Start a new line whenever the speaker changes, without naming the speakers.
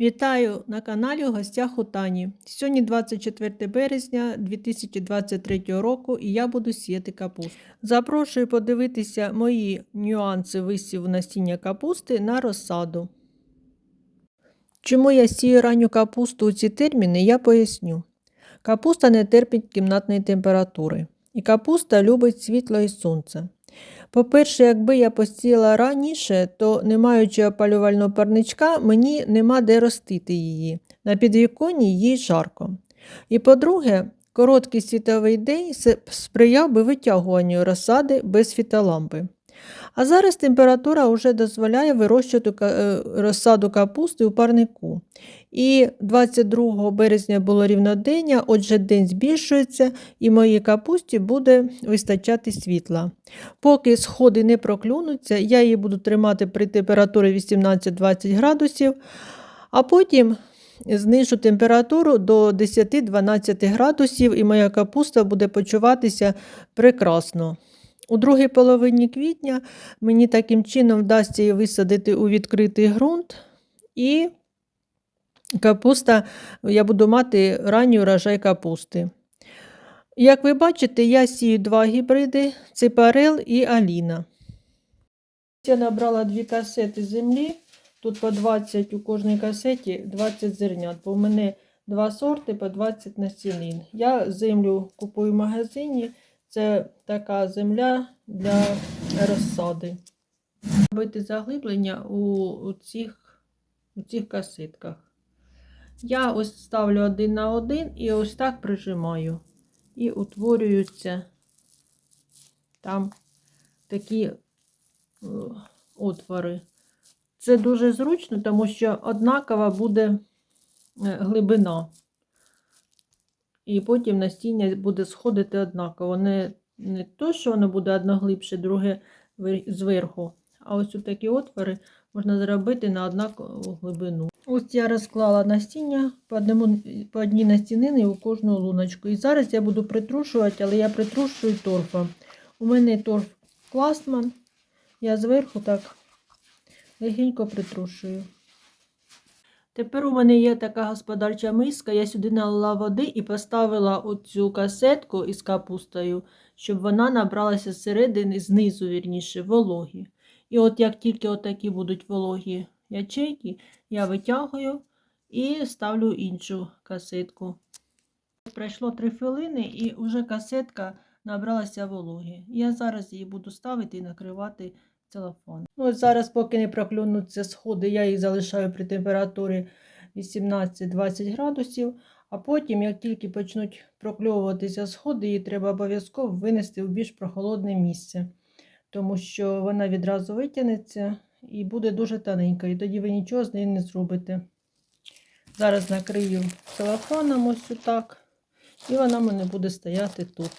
Вітаю на каналі у гостях у Тані. Сьогодні 24 березня 2023 року і я буду сіяти капусту. Запрошую подивитися мої нюанси висіву насіння капусти на розсаду. Чому я сію ранню капусту у ці терміни, я поясню. Капуста не терпить кімнатної температури, і капуста любить світло і сонце. По-перше, якби я посіяла раніше, то, не маючи опалювального парничка, мені нема де ростити її. На підвіконні їй жарко. І по-друге, короткий світовий день сприяв би витягуванню розсади без фітолампи. А зараз температура вже дозволяє вирощувати е, розсаду капусти у парнику. І 22 березня було рівнодення, отже, день збільшується, і моїй капусті буде вистачати світла. Поки сходи не проклюнуться, я її буду тримати при температурі 18-20 градусів, а потім знижу температуру до 10-12 градусів, і моя капуста буде почуватися прекрасно. У другій половині квітня мені таким чином вдасться її висадити у відкритий ґрунт, і капуста, я буду мати ранній урожай капусти. Як ви бачите, я сію два гібриди ципарел і Аліна. Я набрала дві касети землі. Тут по 20 у кожній касеті 20 зернят, бо в мене два сорти по 20 насінин. Я землю купую в магазині. Це така земля для розсади. Робити заглиблення у, у, цих, у цих касетках. Я ось ставлю один на один і ось так прижимаю і утворюються там такі е, отвори. Це дуже зручно, тому що однакова буде е, глибина. І потім настіння буде сходити однаково. Не, не то, що воно буде одно глибше, друге зверху. А ось такі отвори можна зробити на однакову глибину. Ось я розклала настіння по, одному, по одній настінини у кожну луночку. І зараз я буду притрушувати, але я притрушую торфом. У мене торф класман. Я зверху так легенько притрушую. Тепер у мене є така господарча миска. Я сюди налила води і поставила оцю касетку із капустою, щоб вона набралася зсередини, знизу, вірніше, вологі. І от як тільки отакі будуть вологі ячейки, я витягую і ставлю іншу касетку. Пройшло 3 хвилини і вже касетка набралася вологі. Я зараз її буду ставити і накривати телефон. Ну, зараз, поки не проклюнуться сходи, я їх залишаю при температурі 18-20 градусів. А потім, як тільки почнуть прокльовуватися сходи, її треба обов'язково винести в більш прохолодне місце, тому що вона відразу витягнеться і буде дуже тоненька, і тоді ви нічого з нею не зробите. Зараз накрию телефоном ось отак, і вона в мене буде стояти тут.